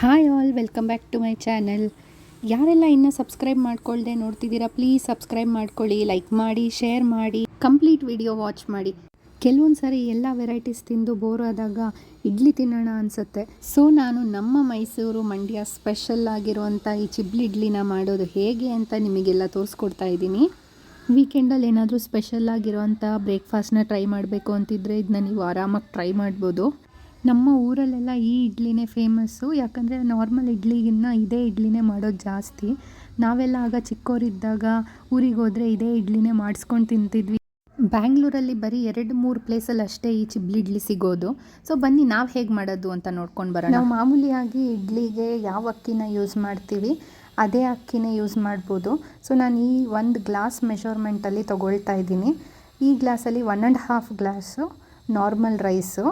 Hi all welcome back to my channel ಯಾರೆಲ್ಲ ಇನ್ನೂ subscribe ಮಾಡ್ಕೊಳ್ಳದೆ ನೋಡ್ತಿದ್ದೀರಾ ಪ್ಲೀಸ್ ಸಬ್ಸ್ಕ್ರೈಬ್ ಮಾಡ್ಕೊಳ್ಳಿ ಲೈಕ್ ಮಾಡಿ ಶೇರ್ ಮಾಡಿ ಕಂಪ್ಲೀಟ್ ವಿಡಿಯೋ ವಾಚ್ ಮಾಡಿ. ಕೆಲವೊಂದು ಸಾರಿ ಎಲ್ಲ ವೆರೈಟೀಸ್ ತಿಂದು ಬೋರ್ ಆದಾಗ ಇಡ್ಲಿ ತಿನ್ನೋಣ ಅನಿಸುತ್ತೆ. ಸೊ ನಾನು ನಮ್ಮ ಮೈಸೂರು ಮಂಡ್ಯ ಸ್ಪೆಷಲ್ ಆಗಿರುವಂಥ ಈ ಚಿಬ್ಲಿ ಇಡ್ಲಿನ ಮಾಡೋದು ಹೇಗೆ ಅಂತ ನಿಮಗೆಲ್ಲ ತೋರಿಸ್ಕೊಡ್ತಾ ಇದ್ದೀನಿ. ವೀಕೆಂಡಲ್ಲಿ ಏನಾದರೂ ಸ್ಪೆಷಲ್ ಆಗಿರುವಂಥ ಬ್ರೇಕ್ಫಾಸ್ಟ್ನ ಟ್ರೈ ಮಾಡಬೇಕು ಅಂತಿದ್ರೆ ಇದನ್ನ ನೀವು ಆರಾಮಾಗಿ ಟ್ರೈ ಮಾಡ್ಬೋದು. ನಮ್ಮ ಊರಲ್ಲೆಲ್ಲ ಈ ಇಡ್ಲಿನೇ ಫೇಮಸ್ಸು ಯಾಕಂದರೆ ನಾರ್ಮಲ್ ಇಡ್ಲಿಗಿನ್ನ ಇದೇ ಇಡ್ಲಿನೇ ಮಾಡೋದು ಜಾಸ್ತಿ. ನಾವೆಲ್ಲ ಆಗ ಚಿಕ್ಕೋರಿದ್ದಾಗ ಊರಿಗೆ ಹೋದರೆ ಇದೇ ಇಡ್ಲಿನೇ ಮಾಡಿಸ್ಕೊಂಡು ತಿಂತಿದ್ವಿ. ಬ್ಯಾಂಗ್ಳೂರಲ್ಲಿ ಬರೀ ಎರಡು, ಮೂರು ಪ್ಲೇಸಲ್ಲಿ ಅಷ್ಟೇ ಈ ಚಿಬ್ಲಿ ಇಡ್ಲಿ ಸಿಗೋದು. ಸೊ ಬನ್ನಿ, ನಾವು ಹೇಗೆ ಮಾಡೋದು ಅಂತ ನೋಡ್ಕೊಂಡು ಬರೋಣ. ನಾವು ಮಾಮೂಲಿಯಾಗಿ ಇಡ್ಲಿಗೆ ಯಾವ ಅಕ್ಕಿನ ಯೂಸ್ ಮಾಡ್ತೀವಿ, ಅದೇ ಅಕ್ಕಿನೇ ಯೂಸ್ ಮಾಡ್ಬೋದು. ಸೊ ನಾನು ಈ ಒಂದು ಗ್ಲಾಸ್ ಮೆಷರ್ಮೆಂಟಲ್ಲಿ ತೊಗೊಳ್ತಾ ಇದ್ದೀನಿ. ಈ ಗ್ಲಾಸಲ್ಲಿ one and half glass normal rice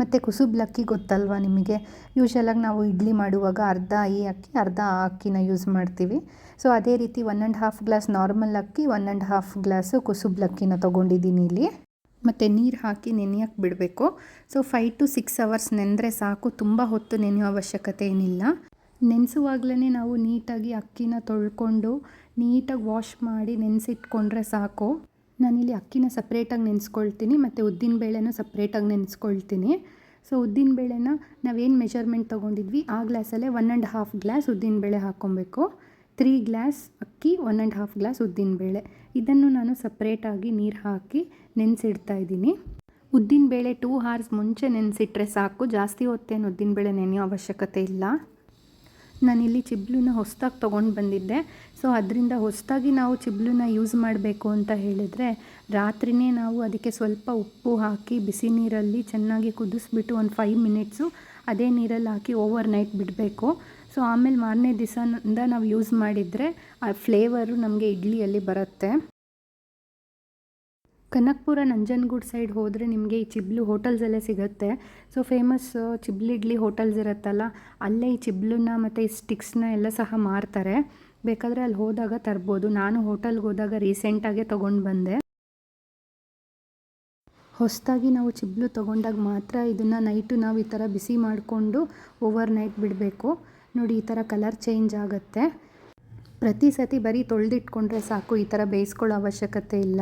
ಮತ್ತು ಕುಸುಬ್ಲಕ್ಕಿ ಗೊತ್ತಲ್ವಾ ನಿಮಗೆ? ಯೂಶಲಾಗಿ ನಾವು ಇಡ್ಲಿ ಮಾಡುವಾಗ ಅರ್ಧ ಈ ಅಕ್ಕಿ, ಅರ್ಧ ಆ ಅಕ್ಕಿನ ಯೂಸ್ ಮಾಡ್ತೀವಿ. ಸೊ ಅದೇ ರೀತಿ one and half glass normal ಅಕ್ಕಿ ಒನ್ ಆ್ಯಂಡ್ ಹಾಫ್ ಗ್ಲಾಸು ಕುಸುಬ್ಲಕ್ಕಿನ ತೊಗೊಂಡಿದ್ದೀನಿ ಇಲ್ಲಿ. ಮತ್ತು ನೀರು ಹಾಕಿ ನೆನೆಯೋಕ್ಕೆ ಬಿಡಬೇಕು. So five to six hours ನೆಂದರೆ ಸಾಕು. ತುಂಬ ಹೊತ್ತು ನೆನೆಯೋ ಅವಶ್ಯಕತೆ ಏನಿಲ್ಲ. ನೆನೆಸುವಾಗಲೇ ನಾವು ನೀಟಾಗಿ ಅಕ್ಕಿನ ತೊಳ್ಕೊಂಡು ನೀಟಾಗಿ ವಾಶ್ ಮಾಡಿ ನೆನೆಸಿಟ್ಕೊಂಡ್ರೆ ಸಾಕು. ನಾನಿಲ್ಲಿ ಅಕ್ಕಿನ ಸಪ್ರೇಟಾಗಿ ನೆನೆಸ್ಕೊಳ್ತೀನಿ, ಮತ್ತು ಉದ್ದಿನ ಬೇಳೆನ ಸಪ್ರೇಟಾಗಿ ನೆನೆಸ್ಕೊಳ್ತೀನಿ. ಸೊ ಉದ್ದಿನ ಬೇಳೆನ ನಾವೇನು ಮೆಷರ್ಮೆಂಟ್ ತೊಗೊಂಡಿದ್ವಿ? ಆ ಗ್ಲಾಸಲ್ಲೇ ಒನ್ ಆ್ಯಂಡ್ ಹಾಫ್ ಗ್ಲಾಸ್ ಉದ್ದಿನ ಬೇಳೆ ಹಾಕ್ಕೊಬೇಕು. ತ್ರೀ ಗ್ಲಾಸ್ ಅಕ್ಕಿ ಒನ್ ಆ್ಯಂಡ್ ಹಾಫ್ ಗ್ಲಾಸ್ ಉದ್ದಿನ ಬೇಳೆ. ಇದನ್ನು ನಾನು ಸಪ್ರೇಟಾಗಿ ನೀರು ಹಾಕಿ ನೆನೆಸಿಡ್ತಾ ಇದ್ದೀನಿ. ಉದ್ದಿನ ಬೇಳೆ ಟೂ ಹಾರ್ಸ್ ಮುಂಚೆ ನೆನೆಸಿಟ್ರೆ ಸಾಕು. ಜಾಸ್ತಿ ಹೊತ್ತೇನು ಉದ್ದಿನ ಬೇಳೆ ನೆನೆಯೋ ಅವಶ್ಯಕತೆ ಇಲ್ಲ. ನಾನಿಲ್ಲಿ ಚಿಬ್ಲೂನ ಹೊಸ್ದಾಗಿ ತೊಗೊಂಡು ಬಂದಿದ್ದೆ. ಸೊ ಅದರಿಂದ ಹೊಸದಾಗಿ ನಾವು ಚಿಬ್ಲನ್ನ ಯೂಸ್ ಮಾಡಬೇಕು ಅಂತ ಹೇಳಿದರೆ ರಾತ್ರಿಯೇ ನಾವು ಅದಕ್ಕೆ ಸ್ವಲ್ಪ ಉಪ್ಪು ಹಾಕಿ, ಬಿಸಿ ನೀರಲ್ಲಿ ಚೆನ್ನಾಗಿ ಕುದಿಸ್ಬಿಟ್ಟು ಒಂದು ಫೈವ್ ಮಿನಿಟ್ಸು ಅದೇ ನೀರಲ್ಲಿ ಹಾಕಿ ಓವರ್ ನೈಟ್ ಬಿಡಬೇಕು. ಸೊ ಆಮೇಲೆ ಮಾರನೇ ದಿವಸದಿಂದ ನಾವು ಯೂಸ್ ಮಾಡಿದರೆ, ಆ ಫ್ಲೇವರು ನಮಗೆ ಇಡ್ಲಿಯಲ್ಲಿ ಬರುತ್ತೆ. ಕನಕಪುರ ನಂಜನಗೂಡು ಸೈಡ್ ಹೋದರೆ ನಿಮಗೆ ಈ ಚಿಬ್ಲು ಹೋಟೆಲ್ಸಲ್ಲೇ ಸಿಗುತ್ತೆ. ಸೊ ಫೇಮಸ್ ಚಿಬ್ಲಿ ಇಡ್ಲಿ ಹೋಟೆಲ್ಸ್ ಇರುತ್ತಲ್ಲ, ಅಲ್ಲೇ ಈ ಚಿಬ್ಲನ್ನ ಮತ್ತು ಈ ಸ್ಟಿಕ್ಸ್ನ ಎಲ್ಲ ಸಹ ಮಾರ್ತಾರೆ. ಬೇಕಾದರೆ ಅಲ್ಲಿ ಹೋದಾಗ ತರ್ಬೋದು. ನಾನು ಹೋಟೆಲ್ಗೆ ಹೋದಾಗ ರೀಸೆಂಟಾಗೆ ತೊಗೊಂಡು ಬಂದೆ. ಹೊಸದಾಗಿ ನಾವು ಚಿಬ್ಲು ತೊಗೊಂಡಾಗ ಮಾತ್ರ ಇದನ್ನು ನೈಟು ನಾವು ಈ ಥರ ಬಿಸಿ ಮಾಡಿಕೊಂಡು ಓವರ್ ನೈಟ್ ಬಿಡಬೇಕು. ನೋಡಿ, ಈ ಥರ ಕಲರ್ ಚೇಂಜ್ ಆಗುತ್ತೆ. ಪ್ರತಿ ಸತಿ ಬರೀ ತೊಳೆದಿಟ್ಕೊಂಡ್ರೆ ಸಾಕು, ಈ ಥರ ಬೇಯಿಸ್ಕೊಳ್ಳೋ ಅವಶ್ಯಕತೆ ಇಲ್ಲ.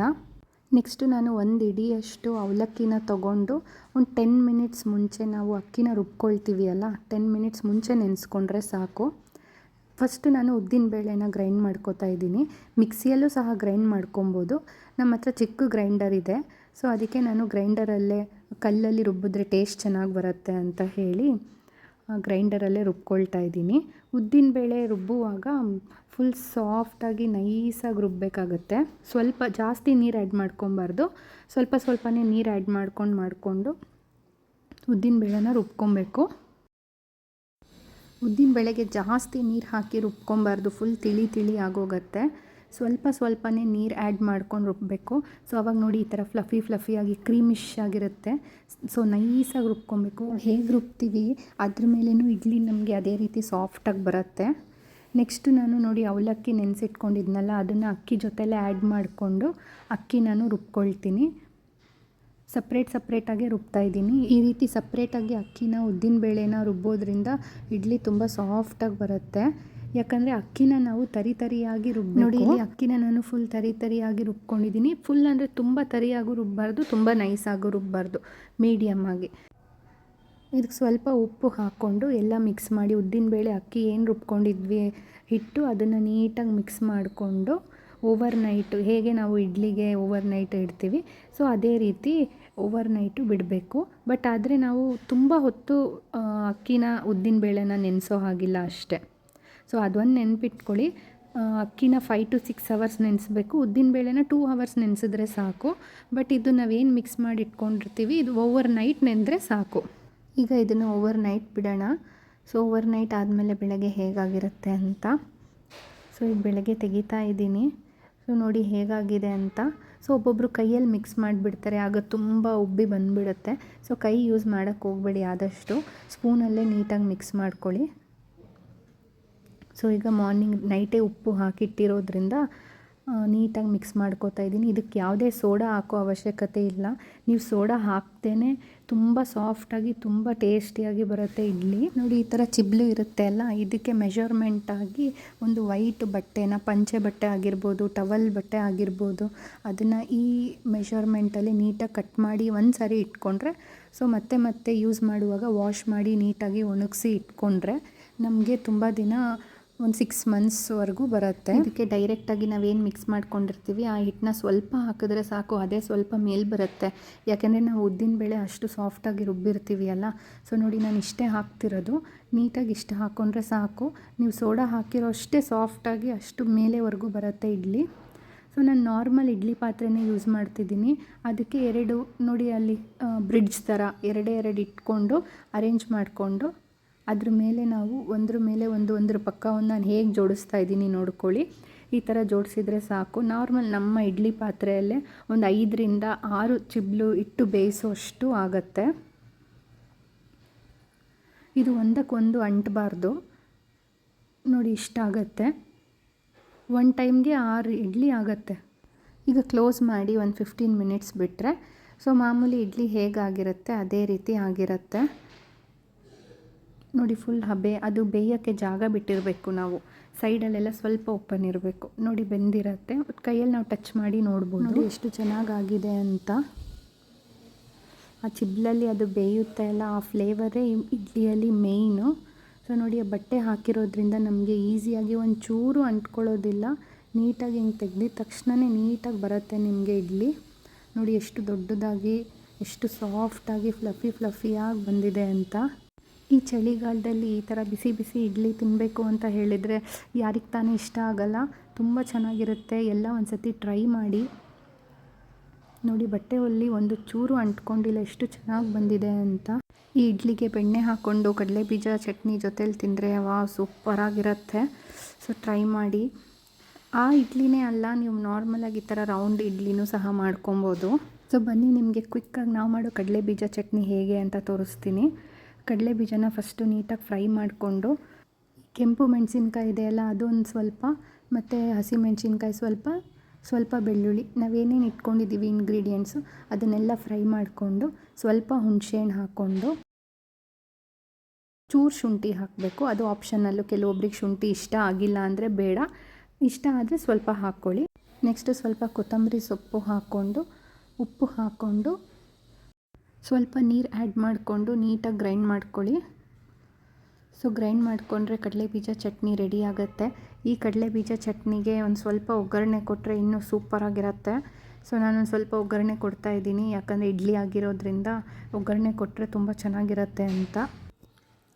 ನೆಕ್ಸ್ಟು ನಾನು ಒಂದು ಇಡಿಯಷ್ಟು ಅವಲಕ್ಕಿನ ತೊಗೊಂಡು ಒಂದು ಟೆನ್ ಮಿನಿಟ್ಸ್ ಮುಂಚೆ ನಾವು ಅಕ್ಕಿನ ರುಬ್ಕೊಳ್ತೀವಿ ಅಲ್ಲ, ಟೆನ್ ಮಿನಿಟ್ಸ್ ಮುಂಚೆ ನೆನೆಸ್ಕೊಂಡ್ರೆ ಸಾಕು. ಫಸ್ಟು ನಾನು ಉದ್ದಿನ ಬೇಳೆನ ಗ್ರೈಂಡ್ ಮಾಡ್ಕೋತಾ ಇದ್ದೀನಿ. ಮಿಕ್ಸಿಯಲ್ಲೂ ಸಹ ಗ್ರೈಂಡ್ ಮಾಡ್ಕೊಬೋದು. ನಮ್ಮ ಹತ್ರ ಚಿಕ್ಕ ಗ್ರೈಂಡರ್ ಇದೆ. ಸೊ ಅದಕ್ಕೆ ನಾನು ಗ್ರೈಂಡರಲ್ಲೇ ಕಲ್ಲಲ್ಲಿ ರುಬ್ಬಿದ್ರೆ ಟೇಸ್ಟ್ ಚೆನ್ನಾಗಿ ಬರುತ್ತೆ ಅಂತ ಹೇಳಿ ಗ್ರೈಂಡರಲ್ಲೇ ರುಬ್ಕೊಳ್ತಾ ಇದ್ದೀನಿ. ಉದ್ದಿನಬೇಳೆ ರುಬ್ಬುವಾಗ ಫುಲ್ ಸಾಫ್ಟಾಗಿ ನೈಸಾಗಿ ರುಬ್ಬಬೇಕಾಗತ್ತೆ ಸ್ವಲ್ಪ ಜಾಸ್ತಿ ನೀರು ಆ್ಯಡ್ ಮಾಡ್ಕೊಬಾರ್ದು. ಸ್ವಲ್ಪ ಸ್ವಲ್ಪನೇ ನೀರು ಆ್ಯಡ್ ಮಾಡ್ಕೊಂಡು ಮಾಡಿಕೊಂಡು ಉದ್ದಿನಬೇಳೆನ ರುಬ್ಕೊಬೇಕು. ಉದ್ದಿನಬೇಳೆಗೆ ಜಾಸ್ತಿ ನೀರು ಹಾಕಿ ರುಬ್ಕೊಬಾರ್ದು. ಫುಲ್ ತಿಳಿ ತಿಳಿ ಆಗೋಗುತ್ತೆ. ಸ್ವಲ್ಪ ಸ್ವಲ್ಪನೇ ನೀರು ಆ್ಯಡ್ ಮಾಡ್ಕೊಂಡು ರುಬ್ಬಬೇಕು ಸೊ ಅವಾಗ ನೋಡಿ ಈ ಥರ ಫ್ಲಫಿ ಫ್ಲಫಿಯಾಗಿ ಕ್ರೀಮಿಶ್ ಆಗಿರುತ್ತೆ. ಸೊ ನೈಸಾಗಿ ರುಬ್ಕೊಬೇಕು. ಹೇಗೆ ರುಬ್ತೀವಿ? ಅದ್ರ ಮೇಲೇ ಇಡ್ಲಿ ನಮಗೆ ಅದೇ ರೀತಿ ಸಾಫ್ಟಾಗಿ ಬರುತ್ತೆ. ನೆಕ್ಸ್ಟು ನಾನು ನೋಡಿ ಅವಲಕ್ಕಿ ನೆನೆಸಿಟ್ಕೊಂಡಿದ್ನಲ್ಲ, ಅದನ್ನು ಅಕ್ಕಿ ಜೊತೆಲೇ ಆ್ಯಡ್ ಮಾಡಿಕೊಂಡು ಅಕ್ಕಿ ನಾನು ರುಬ್ಕೊಳ್ತೀನಿ. ಸಪ್ರೇಟ್ ಸಪ್ರೇಟಾಗೆ ರುಬ್ತಾ ಇದ್ದೀನಿ. ಈ ರೀತಿ ಸಪ್ರೇಟಾಗಿ ಅಕ್ಕಿನ ಉದ್ದಿನ ಬೇಳೆನ ರುಬ್ಬೋದ್ರಿಂದ ಇಡ್ಲಿ ತುಂಬ ಸಾಫ್ಟಾಗಿ ಬರುತ್ತೆ. ಯಾಕಂದರೆ ಅಕ್ಕಿನ ನಾವು ತರಿ ತರಿಯಾಗಿ ರುಬ್ಬ ನೋಡಿ, ಇಲ್ಲಿ ಅಕ್ಕಿನ ನಾನು ಫುಲ್ ತರಿ ತರಿಯಾಗಿ ರುಬ್ಕೊಂಡಿದ್ದೀನಿ ಫುಲ್ ಅಂದರೆ ತುಂಬ ತರಿಯಾಗೂ ರುಬ್ಬಾರ್ದು, ತುಂಬ ನೈಸಾಗೂ ರುಬ್ಬಾರ್ದು ಮೀಡಿಯಮ್ ಆಗಿ. ಇದಕ್ಕೆ ಸ್ವಲ್ಪ ಉಪ್ಪು ಹಾಕ್ಕೊಂಡು ಎಲ್ಲ ಮಿಕ್ಸ್ ಮಾಡಿ ಉದ್ದಿನಬೇಳೆ ಅಕ್ಕಿ ಏನು ರುಬ್ಕೊಂಡಿದ್ವಿ ಹಿಟ್ಟು ಅದನ್ನು ನೀಟಾಗಿ ಮಿಕ್ಸ್ ಮಾಡಿಕೊಂಡು ಓವರ್ ನೈಟು ಹೇಗೆ ನಾವು ಇಡ್ಲಿಗೆ ಓವರ್ ನೈಟ್ ಇಡ್ತೀವಿ. ಸೊ ಅದೇ ರೀತಿ ಓವರ್ ನೈಟು ಬಿಡಬೇಕು. ಬಟ್ ಆದರೆ ನಾವು ತುಂಬ ಹೊತ್ತು ಅಕ್ಕಿನ ಉದ್ದಿನ ಬೇಳೆನ ನೆನೆಸೋ ಹಾಗಿಲ್ಲ ಅಷ್ಟೇ. ಸೊ ಅದೊಂದು ನೆನ್ಪಿಟ್ಕೊಳ್ಳಿ. ಅಕ್ಕಿನ ಫೈವ್ ಟು ಸಿಕ್ಸ್ ಅವರ್ಸ್ ನೆನೆಸ್ಬೇಕು. ಉದ್ದಿನ ಬೇಳೆನ ಟೂ ಅವರ್ಸ್ ನೆನೆಸಿದ್ರೆ ಸಾಕು. ಬಟ್ ಇದು ನಾವೇನು ಮಿಕ್ಸ್ ಮಾಡಿ ಇಟ್ಕೊಂಡಿರ್ತೀವಿ ಇದು ಓವರ್ ನೈಟ್ ನೆನೆದ್ರೆ ಸಾಕು. ಈಗ ಇದನ್ನು ಓವರ್ ನೈಟ್ ಬಿಡೋಣ. ಸೊ ಓವರ್ ನೈಟ್ ಆದಮೇಲೆ ಬೆಳಗ್ಗೆ ಹೇಗಾಗಿರುತ್ತೆ ಅಂತ. ಸೊ ಈಗ ಬೆಳಗ್ಗೆ ತೆಗಿತಾ ಇದ್ದೀನಿ. ಸೊ ನೋಡಿ ಹೇಗಾಗಿದೆ ಅಂತ. ಸೊ ಒಬ್ಬೊಬ್ಬರು ಕೈಯಲ್ಲಿ ಮಿಕ್ಸ್ ಮಾಡಿಬಿಡ್ತಾರೆ. ಆಗ ತುಂಬ ಉಬ್ಬಿ ಬಂದುಬಿಡುತ್ತೆ. ಸೊ ಕೈ ಯೂಸ್ ಮಾಡೋಕ್ಕೆ ಹೋಗಬೇಡಿ ಆದಷ್ಟು. ಸ್ಪೂನಲ್ಲೇ ನೀಟಾಗಿ ಮಿಕ್ಸ್ ಮಾಡ್ಕೊಳ್ಳಿ. ಸೊ ಈಗ ಮಾರ್ನಿಂಗ್ ನೈಟೇ ಉಪ್ಪು ಹಾಕಿಟ್ಟಿರೋದ್ರಿಂದ ನೀಟಾಗಿ ಮಿಕ್ಸ್ ಮಾಡ್ಕೋತಾ ಇದ್ದೀನಿ. ಇದಕ್ಕೆ ಯಾವುದೇ ಸೋಡಾ ಹಾಕೋ ಅವಶ್ಯಕತೆ ಇಲ್ಲ. ನೀವು ಸೋಡಾ ಹಾಕ್ದೇ ತುಂಬ ಸಾಫ್ಟಾಗಿ ತುಂಬ ಟೇಸ್ಟಿಯಾಗಿ ಬರುತ್ತೆ ಇಡ್ಲಿ ನೋಡಿ, ಈ ಥರ ಚಿಬ್ಲು ಇರುತ್ತೆ ಅಲ್ಲ? ಇದಕ್ಕೆ ಮೆಷರ್ಮೆಂಟಾಗಿ ಒಂದು ವೈಟ್ ಬಟ್ಟೆನ, ಪಂಚೆ ಬಟ್ಟೆ ಆಗಿರ್ಬೋದು ಟವಲ್ ಬಟ್ಟೆ ಆಗಿರ್ಬೋದು, ಅದನ್ನು ಈ ಮೆಷರ್ಮೆಂಟಲ್ಲಿ ನೀಟಾಗಿ ಕಟ್ ಮಾಡಿ ಒಂದು ಸಾರಿ ಇಟ್ಕೊಂಡ್ರೆ ಸೊ ಮತ್ತೆ ಮತ್ತೆ ಯೂಸ್ ಮಾಡುವಾಗ ವಾಶ್ ಮಾಡಿ ನೀಟಾಗಿ ಒಣಗಿಸಿ ಇಟ್ಕೊಂಡ್ರೆ, ನಮಗೆ ತುಂಬ ದಿನ ಒಂದು ಸಿಕ್ಸ್ ಮಂತ್ಸ್ವರೆಗೂ ಬರುತ್ತೆ. ಇದಕ್ಕೆ ಡೈರೆಕ್ಟಾಗಿ ನಾವೇನು ಮಿಕ್ಸ್ ಮಾಡ್ಕೊಂಡಿರ್ತೀವಿ, ಆ ಹಿಟ್ಟನ್ನ ಸ್ವಲ್ಪ ಹಾಕಿದ್ರೆ ಸಾಕು, ಅದೇ ಸ್ವಲ್ಪ ಮೇಲ್ ಬರುತ್ತೆ. ಯಾಕೆಂದರೆ ನಾವು ಉದ್ದಿನ ಬೇಳೆ ಅಷ್ಟು ಸಾಫ್ಟಾಗಿ ರುಬ್ಬಿರ್ತೀವಿ ಅಲ್ಲ. ಸೊ ನೋಡಿ, ನಾನು ಇಷ್ಟೇ ಹಾಕ್ತಿರೋದು. ನೀಟಾಗಿ ಇಷ್ಟು ಹಾಕ್ಕೊಂಡ್ರೆ ಸಾಕು. ನೀವು ಸೋಡಾ ಹಾಕಿರೋ ಅಷ್ಟೇ ಸಾಫ್ಟಾಗಿ ಅಷ್ಟು ಮೇಲೆವರೆಗೂ ಬರುತ್ತೆ ಇಡ್ಲಿ. ಸೊ ನಾನು ನಾರ್ಮಲ್ ಇಡ್ಲಿ ಪಾತ್ರೆನೇ ಯೂಸ್ ಮಾಡ್ತಿದ್ದೀನಿ. ಅದಕ್ಕೆ ಎರಡು, ನೋಡಿ ಅಲ್ಲಿ ಬ್ರಿಡ್ಜ್ ಥರ ಎರಡೇ ಎರಡು ಇಟ್ಕೊಂಡು ಅರೇಂಜ್ ಮಾಡಿಕೊಂಡು ಅದ್ರ ಮೇಲೆ ನಾವು ಒಂದ್ರ ಮೇಲೆ ಒಂದು ಒಂದ್ರ ಪಕ್ಕವನ್ನು ನಾನು ಹೇಗೆ ಜೋಡಿಸ್ತಾ ಇದ್ದೀನಿ ನೋಡ್ಕೊಳ್ಳಿ. ಈ ಥರ ಜೋಡಿಸಿದ್ರೆ ಸಾಕು. ನಾರ್ಮಲ್ ನಮ್ಮ ಇಡ್ಲಿ ಪಾತ್ರೆಯಲ್ಲೇ ಒಂದು ಐದರಿಂದ ಆರು ಚಿಬ್ಲು ಇಟ್ಟು ಬೇಯಿಸೋಷ್ಟು ಆಗತ್ತೆ. ಇದು ಒಂದಕ್ಕೊಂದು ಅಂಟಬಾರ್ದು. ನೋಡಿ ಇಷ್ಟಾಗತ್ತೆ ಒನ್ ಟೈಮ್ಗೆ ಆರು ಇಡ್ಲಿ ಆಗತ್ತೆ. ಈಗ ಕ್ಲೋಸ್ ಮಾಡಿ ಒಂದು ಫಿಫ್ಟೀನ್ ಮಿನಿಟ್ಸ್ ಬಿಟ್ಟರೆ ಸೊ ಮಾಮೂಲಿ ಇಡ್ಲಿ ಹೇಗಾಗಿರುತ್ತೆ, ಅದೇ ರೀತಿ ಆಗಿರುತ್ತೆ. ನೋಡಿ ಫುಲ್ ಹಬೆ, ಅದು ಬೇಯೋಕ್ಕೆ ಜಾಗ ಬಿಟ್ಟಿರಬೇಕು ನಾವು. ಸೈಡಲ್ಲೆಲ್ಲ ಸ್ವಲ್ಪ ಓಪನ್ ಇರಬೇಕು. ನೋಡಿ ಬೆಂದಿರತ್ತೆ. ಕೈಯಲ್ಲಿ ನಾವು ಟಚ್ ಮಾಡಿ ನೋಡ್ಬೋದು. ನೋಡಿ ಎಷ್ಟು ಚೆನ್ನಾಗಾಗಿದೆ ಅಂತ. ಆ ಚಿಬ್ಲಲ್ಲಿ ಅದು ಬೇಯುತ್ತೆ ಅಲ್ಲ, ಆ ಫ್ಲೇವರೇ ಇಡ್ಲಿಯಲ್ಲಿ ಮೇಯ್ನು ಸೊ ನೋಡಿ ಆ ಬಟ್ಟೆ ಹಾಕಿರೋದ್ರಿಂದ ನಮಗೆ ಈಸಿಯಾಗಿ ಒಂದು ಚೂರು ಅಂಟ್ಕೊಳ್ಳೋದಿಲ್ಲ. ನೀಟಾಗಿ ಹಿಂಗೆ ತೆಗ್ದು ತಕ್ಷಣವೇ ನೀಟಾಗಿ ಬರುತ್ತೆ ನಿಮಗೆ ಇಡ್ಲಿ. ನೋಡಿ ಎಷ್ಟು ದೊಡ್ಡದಾಗಿ, ಎಷ್ಟು ಸಾಫ್ಟಾಗಿ ಫ್ಲಫಿ ಫ್ಲಫಿಯಾಗಿ ಬಂದಿದೆ ಅಂತ. ಈ ಚಳಿಗಾಲದಲ್ಲಿ ಈ ಥರ ಬಿಸಿ ಬಿಸಿ ಇಡ್ಲಿ ತಿನ್ನಬೇಕು ಅಂತ ಹೇಳಿದರೆ ಯಾರಿಗೆ ತಾನೇ ಇಷ್ಟ ಆಗಲ್ಲ. ತುಂಬ ಚೆನ್ನಾಗಿರುತ್ತೆ. ಎಲ್ಲ ಒಂದು ಸತಿ ಟ್ರೈ ಮಾಡಿ. ನೋಡಿ, ಬಟ್ಟೆ ಒಲ್ಲಿ ಒಂದು ಚೂರು ಅಂಟ್ಕೊಂಡಿಲ್ಲ ಎಷ್ಟು ಚೆನ್ನಾಗಿ ಬಂದಿದೆ ಅಂತ. ಈ ಇಡ್ಲಿಗೆ ಬೆಣ್ಣೆ ಹಾಕ್ಕೊಂಡು ಕಡಲೆ ಬೀಜ ಚಟ್ನಿ ಜೊತೇಲಿ ತಿಂದರೆ ವಾ ಸೂಪರಾಗಿರುತ್ತೆ ಸೊ, ಟ್ರೈ ಮಾಡಿ. ಆ ಇಡ್ಲಿನೇ ಅಲ್ಲ, ನೀವು ನಾರ್ಮಲಾಗಿ ಈ ಥರ ರೌಂಡ್ ಇಡ್ಲಿನೂ ಸಹ ಮಾಡ್ಕೊಬೋದು. ಸೊ, ಬನ್ನಿ, ನಿಮಗೆ ಕ್ವಿಕ್ಕಾಗಿ ನಾವು ಮಾಡೋ ಕಡಲೆ ಬೀಜ ಚಟ್ನಿ ಹೇಗೆ ಅಂತ ತೋರಿಸ್ತೀನಿ. ಕಡಲೆ ಬೀಜನ ಫಸ್ಟು ನೀಟಾಗಿ ಫ್ರೈ ಮಾಡಿಕೊಂಡು, ಕೆಂಪು ಮೆಣಸಿನ್ಕಾಯಿ ಇದೆಯಲ್ಲ ಅದೊಂದು ಸ್ವಲ್ಪ, ಮತ್ತು ಹಸಿಮೆಣ್ಸಿನ್ಕಾಯಿ ಸ್ವಲ್ಪ ಸ್ವಲ್ಪ ಬೆಳ್ಳುಳ್ಳಿ. ನಾವೇನೇನು ಇಟ್ಕೊಂಡಿದ್ದೀವಿ ಇಂಗ್ರೀಡಿಯೆಂಟ್ಸು ಅದನ್ನೆಲ್ಲ ಫ್ರೈ ಮಾಡಿಕೊಂಡು, ಸ್ವಲ್ಪ ಹುಣಸೆಹಣ್ಣು ಹಾಕ್ಕೊಂಡು ಚೂರು ಶುಂಠಿ ಹಾಕಬೇಕು. ಅದು ಆಪ್ಷನಲ್ಲು ಕೆಲವೊಬ್ರಿಗೆ ಶುಂಠಿ ಇಷ್ಟ ಆಗಿಲ್ಲ ಅಂದರೆ ಬೇಡ. ಇಷ್ಟ ಆದರೆ ಸ್ವಲ್ಪ ಹಾಕ್ಕೊಳ್ಳಿ ನೆಕ್ಸ್ಟು ಸ್ವಲ್ಪ ಕೊತ್ತಂಬರಿ ಸೊಪ್ಪು ಹಾಕ್ಕೊಂಡು ಉಪ್ಪು ಹಾಕ್ಕೊಂಡು ಸ್ವಲ್ಪ ನೀರು ಆ್ಯಡ್ ಮಾಡಿಕೊಂಡು ನೀಟಾಗಿ ಗ್ರೈಂಡ್ ಮಾಡ್ಕೊಳ್ಳಿ. ಸೊ ಗ್ರೈಂಡ್ ಮಾಡಿಕೊಂಡ್ರೆ ಕಡಲೆ ಬೀಜ ಚಟ್ನಿ ರೆಡಿ ಆಗುತ್ತೆ. ಈ ಕಡಲೆ ಬೀಜ ಚಟ್ನಿಗೆ ಒಂದು ಸ್ವಲ್ಪ ಒಗ್ಗರಣೆ ಕೊಟ್ಟರೆ ಇನ್ನೂ ಸೂಪರಾಗಿರುತ್ತೆ ಸೊ ನಾನೊಂದು ಸ್ವಲ್ಪ ಒಗ್ಗರಣೆ ಕೊಡ್ತಾ ಇದ್ದೀನಿ. ಯಾಕಂದರೆ ಇಡ್ಲಿ ಆಗಿರೋದ್ರಿಂದ ಒಗ್ಗರಣೆ ಕೊಟ್ಟರೆ ತುಂಬ ಚೆನ್ನಾಗಿರುತ್ತೆ ಅಂತ.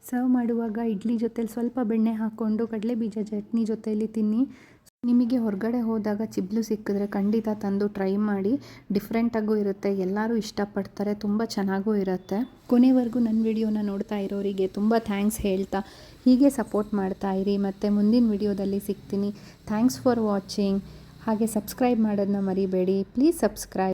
ಸರ್ವ್ ಮಾಡುವಾಗ ಇಡ್ಲಿ ಜೊತೆಲಿ ಸ್ವಲ್ಪ ಬೆಣ್ಣೆ ಹಾಕ್ಕೊಂಡು ಕಡಲೆ ಬೀಜ ಚಟ್ನಿ ಜೊತೆಯಲ್ಲಿ ತಿನ್ನಿ. ನಿಮಗೆ ಹೊರಗಡೆ ಹೋದಾಗ ಚಿಬ್ಲು ಸಿಕ್ಕಿದ್ರೆ ಖಂಡಿತ ತಂದು ಟ್ರೈ ಮಾಡಿ. ಡಿಫ್ರೆಂಟಾಗೂ ಇರುತ್ತೆ. ಎಲ್ಲರೂ ಇಷ್ಟಪಡ್ತಾರೆ. ತುಂಬ ಚೆನ್ನಾಗೂ ಇರುತ್ತೆ. ಕೊನೆವರೆಗೂ ನನ್ನ ವಿಡಿಯೋನ ನೋಡ್ತಾ ಇರೋರಿಗೆ ತುಂಬ ಥ್ಯಾಂಕ್ಸ್ ಹೇಳ್ತಾ. ಹೀಗೆ ಸಪೋರ್ಟ್ ಮಾಡ್ತಾ ಇರಿ. ಮತ್ತು ಮುಂದಿನ ವಿಡಿಯೋದಲ್ಲಿ ಸಿಗ್ತೀನಿ. ಥ್ಯಾಂಕ್ಸ್ ಫಾರ್ ವಾಚಿಂಗ್ ಹಾಗೆ ಸಬ್ಸ್ಕ್ರೈಬ್ ಮಾಡೋದನ್ನ ಮರಿಬೇಡಿ. Please subscribe